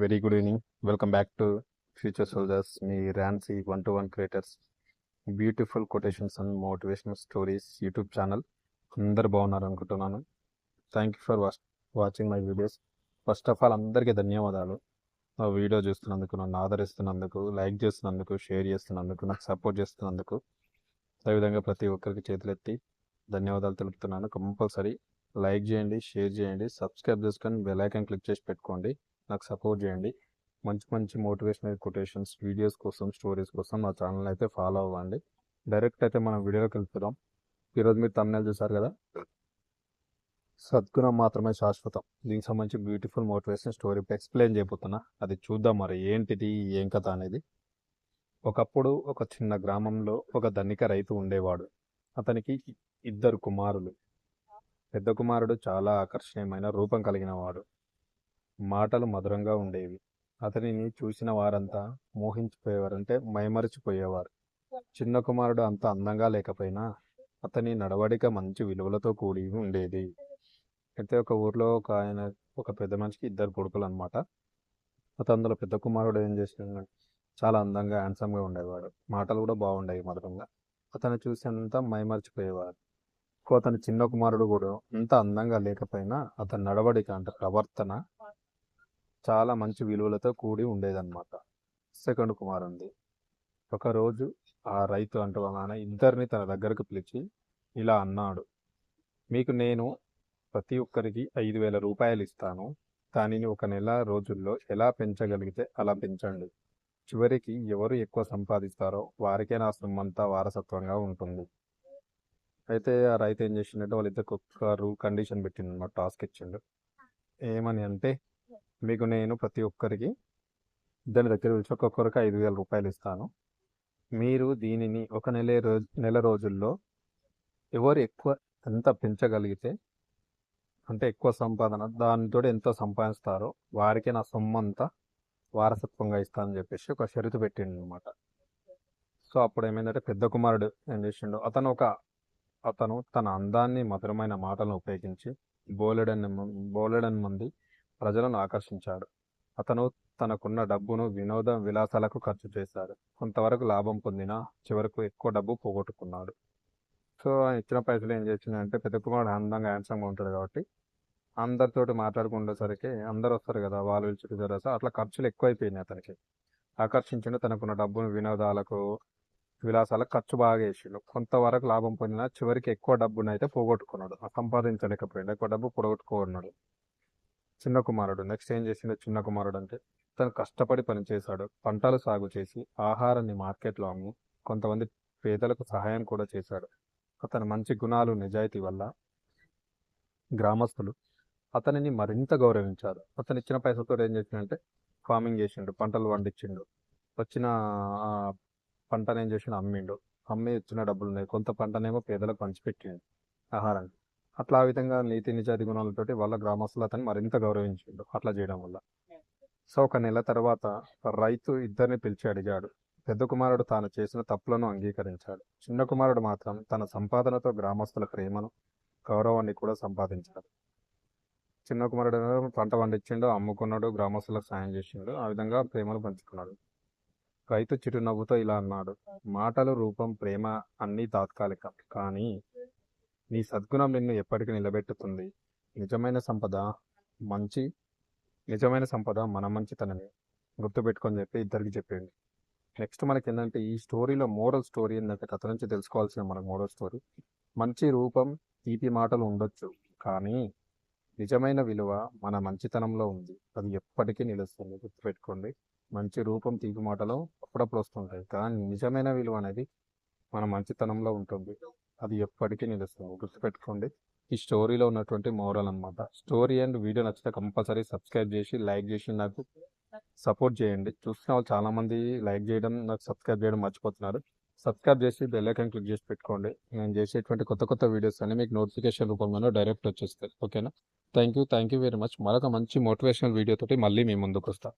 Very good evening. Welcome back to future soldiers. Me ర్యాన్సీ one two one creators. Beautiful quotations and motivational stories YouTube channel. అందరు బాగున్నారు అనుకుంటున్నాను. Thank you for watching my videos first of all అందరికీ ధన్యవాదాలు. నా video చూస్తున్నందుకు నన్ను ఆదరిస్తున్నందుకు like చేస్తున్నందుకు share చేస్తున్నందుకు నాకు సపోర్ట్ చేస్తున్నందుకు అదేవిధంగా ప్రతి ఒక్కరికి చేతులెత్తి ధన్యవాదాలు తెలుపుతున్నాను. కంపల్సరీ లైక్ చేయండి షేర్ చేయండి సబ్స్క్రైబ్ చేసుకొని బెల్ ఐకాన్ క్లిక్ చేసి పెట్టుకోండి. నాకు సపోర్ట్ చేయండి. మంచి మంచి మోటివేషనల్ కొటేషన్స్ వీడియోస్ కోసం స్టోరీస్ కోసం నా ఛానల్ అయితే ఫాలో అవ్వండి. డైరెక్ట్ అయితే మనం వీడియోలోకి వెళ్తున్నాం ఈరోజు మీరు తమిళ చూసారు కదా? సద్గుణం మాత్రమే శాశ్వతం. దీనికి సంబంధించి బ్యూటిఫుల్ మోటివేషన్ స్టోరీ ఎక్స్ప్లెయిన్ చేయబోతున్నా. అది చూద్దాం మరి ఏంటిది ఏం కథ అనేది. ఒకప్పుడు ఒక చిన్న గ్రామంలో ఒక ధనిక రైతు ఉండేవాడు. అతనికి ఇద్దరు కుమారులు. పెద్ద కుమారుడు చాలా ఆకర్షణీయమైన రూపం కలిగిన వాడు మాటలు మధురంగా ఉండేవి. అతనిని చూసిన వారంతా మోహించిపోయేవారంటే మైమరిచిపోయేవారు. చిన్న కుమారుడు అంత అందంగా లేకపోయినా అతని నడవడిక మంచి విలువలతో కూడి ఉండేది. అయితే ఒక ఊర్లో ఒక ఆయన ఒక పెద్ద మనిషికి ఇద్దరు కొడుకులు అనమాట అతను అందులో పెద్ద కుమారుడు ఏం చేసిన చాలా అందంగా హ్యాండ్సమ్గా ఉండేవాడు. మాటలు కూడా బాగుండేవి మధురంగా. అతను చూసి అంతా మైమర్చిపోయేవారు అతని చిన్న కుమారుడు కూడా అంత అందంగా లేకపోయినా అతని నడవడిక అంటే ప్రవర్తన చాలా మంచి విలువలతో కూడి ఉండేదన్నమాట. సెకండ్ కుమారుంది. ఒకరోజు ఆ రైతు అంటూ ఆయన ఇద్దరిని తన దగ్గరకు పిలిచి ఇలా అన్నాడు మీకు నేను ప్రతి ఒక్కరికి ఐదు వేల రూపాయలు ఇస్తాను. దానిని ఒక నెల రోజుల్లో ఎలా పెంచగలిగితే అలా పెంచండి. చివరికి ఎవరు ఎక్కువ సంపాదిస్తారో వారికే నా సొమ్మంతా వారసత్వంగా ఉంటుంది. అయితే ఆ రైతు ఏం చేసిండంటే వాళ్ళిద్దరికి ఒక్క రూల్ కండిషన్ పెట్టిండు అనమాట టాస్క్ ఇచ్చిండు. ఏమని అంటే మీకు నేను ప్రతి ఒక్కరికి దాని దగ్గర పిలిచి ఒక్కొక్కరికి ఐదు వేల రూపాయలు ఇస్తాను. మీరు దీనిని ఒక నెల రోజు నెల రోజుల్లో ఎవరు ఎక్కువ ఎంత పెంచగలిగితే అంటే ఎక్కువ సంపాదన దానితో ఎంత సంపాదిస్తారో వారికి నా సొమ్ము అంతా వారసత్వంగా ఇస్తానని చెప్పేసి ఒక షరతు పెట్టిండు అనమాట సో అప్పుడు ఏమైందంటే పెద్ద కుమారుడు ఏం చేసిండు అతను ఒక అతను తన అందాన్ని మధురమైన మాటలను ఉపయోగించి బోలెడన్ బోలెడన్ మంది ప్రజలను ఆకర్షించాడు. అతను తనకున్న డబ్బును వినోద విలాసాలకు ఖర్చు చేశాడు. కొంతవరకు లాభం పొందినా చివరకు ఎక్కువ డబ్బు పోగొట్టుకున్నాడు. సో ఇచ్చిన పైసలు ఏం చేసిందంటే పెద్ద కుమారుడు అందంగా హ్యాండ్సమ్గా ఉంటాడు కాబట్టి అందరితోటి మాట్లాడుకుండేసరికి అందరు వస్తారు కదా వాళ్ళు పిలిచి జరసా అట్లా ఖర్చులు ఎక్కువైపోయినాయి అతనికి. ఆకర్షించండి తనకున్న డబ్బును వినోదాలకు విలాసాలకు ఖర్చు బాగా వేసిండు కొంతవరకు లాభం పొందినా చివరికి ఎక్కువ డబ్బును అయితే పోగొట్టుకున్నాడు. సంపాదించలేకపోయిండు. ఎక్కువ డబ్బు పొడగొట్టుకున్నాడు చిన్న కుమారుడు. నెక్స్ట్ ఏం చేసింది చిన్న కుమారుడు అంటే తను కష్టపడి పనిచేశాడు పంటలు సాగు చేసి ఆహారాన్ని మార్కెట్లో అమ్మి కొంతమంది పేదలకు సహాయం కూడా చేశాడు. అతని మంచి గుణాలు నిజాయితీ వల్ల గ్రామస్తులు అతనిని మరింత గౌరవించారు. అతను ఇచ్చిన పైసలతో ఏం చేసిందంటే ఫార్మింగ్ చేసిండు పంటలు పండించిండు. వచ్చిన పంటనేం పంటను ఏం చేసిండు? అమ్మిండు. అమ్మి ఇచ్చిన డబ్బులు ఉన్నాయి. కొంత పంటనేమో పేదలకు పంచిపెట్టిండు ఆహారాన్ని అట్లా ఆ విధంగా నీతి నిజాయితీ గుణాలతోటి వాళ్ళ గ్రామస్తులు అతన్ని మరింత గౌరవించిండు. అట్లా చేయడం వల్ల. సో ఒక నెల తర్వాత రైతు ఇద్దరిని పిలిచి అడిగాడు. పెద్ద కుమారుడు తాను చేసిన తప్పులను అంగీకరించాడు. చిన్న కుమారుడు మాత్రం తన సంపాదనతో గ్రామస్తుల ప్రేమను గౌరవాన్ని కూడా సంపాదించాడు. చిన్న కుమారుడు పంట పండించిండు అమ్ముకున్నాడు గ్రామస్తులకు సాయం చేసిండు ఆ విధంగా ప్రేమను పంచుకున్నాడు. రైతు చిరునవ్వుతో ఇలా అన్నాడు. మాటలు రూపం ప్రేమ అన్నీ తాత్కాలికం. కానీ నీ సద్గుణం నిన్ను ఎప్పటికీ నిలబెట్టుతుంది. నిజమైన సంపద మంచి నిజమైన సంపద మన మంచితనమే గుర్తుపెట్టుకొని చెప్పి ఇద్దరికి చెప్పేయండి నెక్స్ట్ మనకి ఏంటంటే ఈ స్టోరీలో మోరల్ స్టోరీ ఏంటంటే కథ నుంచి తెలుసుకోవాల్సిన మన మోరల్ స్టోరీ. మంచి రూపం తీపి మాటలు ఉండొచ్చు కానీ నిజమైన విలువ మన మంచితనంలో ఉంది. అది ఎప్పటికీ నిలుస్తుంది. గుర్తుపెట్టుకోండి. మంచి రూపం తీపి మాటలు అప్పుడప్పుడు వస్తుంటాయి. కానీ నిజమైన విలువ అనేది మన మంచితనంలో ఉంటుంది. అది ఎప్పటికీ నిలుస్తుంది గుర్తుపెట్టుకోండి. ఈ స్టోరీలో ఉన్నటువంటి మోరల్ అనమాట స్టోరీ అండ్ వీడియో నచ్చితే కంపల్సరీ సబ్స్క్రైబ్ చేసి లైక్ చేసి నాకు సపోర్ట్ చేయండి. చూస్తున్న వాళ్ళు చాలామంది లైక్ చేయడం నాకు సబ్స్క్రైబ్ చేయడం మర్చిపోతున్నారు. సబ్స్క్రైబ్ చేసి బెల్ ఐకాన్ క్లిక్ చేసి పెట్టుకోండి. నేను చేసేటువంటి కొత్త కొత్త వీడియోస్ అన్ని మీకు నోటిఫికేషన్ రూపంలో డైరెక్ట్ వచ్చేస్తాయి. ఓకేనా? Thank you thank you very much. మరొక మంచి మోటివేషనల్ వీడియోతోటి మళ్ళీ మీ ముందుకు వస్తాను